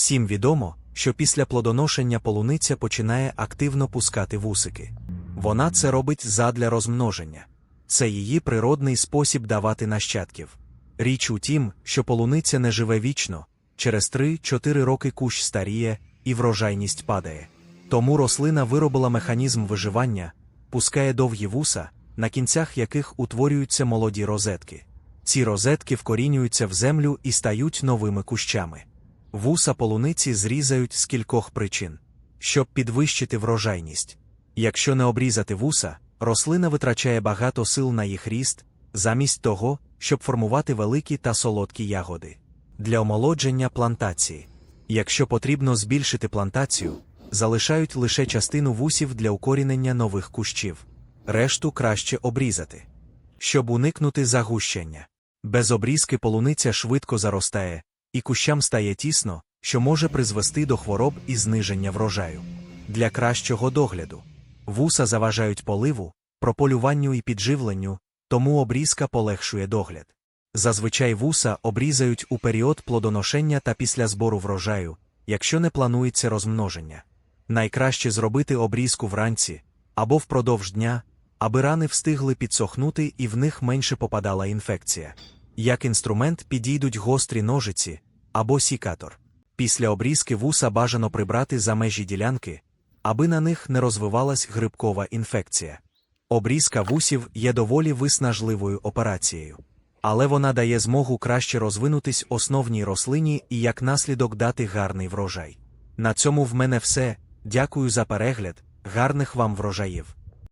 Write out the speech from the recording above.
Всім відомо, що після плодоношення полуниця починає активно пускати вусики. Вона це робить задля розмноження. Це її природний спосіб давати нащадків. Річ у тім, що полуниця не живе вічно, через 3-4 роки кущ старіє і врожайність падає. Тому рослина виробила механізм виживання, пускає довгі вуса, на кінцях яких утворюються молоді розетки. Ці розетки вкорінюються в землю і стають новими кущами. Вуса полуниці зрізають з кількох причин, щоб підвищити врожайність. Якщо не обрізати вуса, рослина витрачає багато сил на їх ріст, замість того, щоб формувати великі та солодкі ягоди. Для омолодження плантації. Якщо потрібно збільшити плантацію, залишають лише частину вусів для укорінення нових кущів. Решту краще обрізати. Щоб уникнути загущення. Без обрізки полуниця швидко заростає, і кущам стає тісно, що може призвести до хвороб і зниження врожаю. Для кращого догляду. Вуса заважають поливу, прополюванню і підживленню, тому обрізка полегшує догляд. Зазвичай вуса обрізають у період плодоношення та після збору врожаю, якщо не планується розмноження. Найкраще зробити обрізку вранці або впродовж дня, аби рани встигли підсохнути і в них менше попадала інфекція. Як інструмент підійдуть гострі ножиці або сікатор. Після обрізки вуса бажано прибрати за межі ділянки, аби на них не розвивалась грибкова інфекція. Обрізка вусів є доволі виснажливою операцією. Але вона дає змогу краще розвинутись основній рослині і як наслідок дати гарний врожай. На цьому в мене все. Дякую за перегляд, гарних вам врожаїв.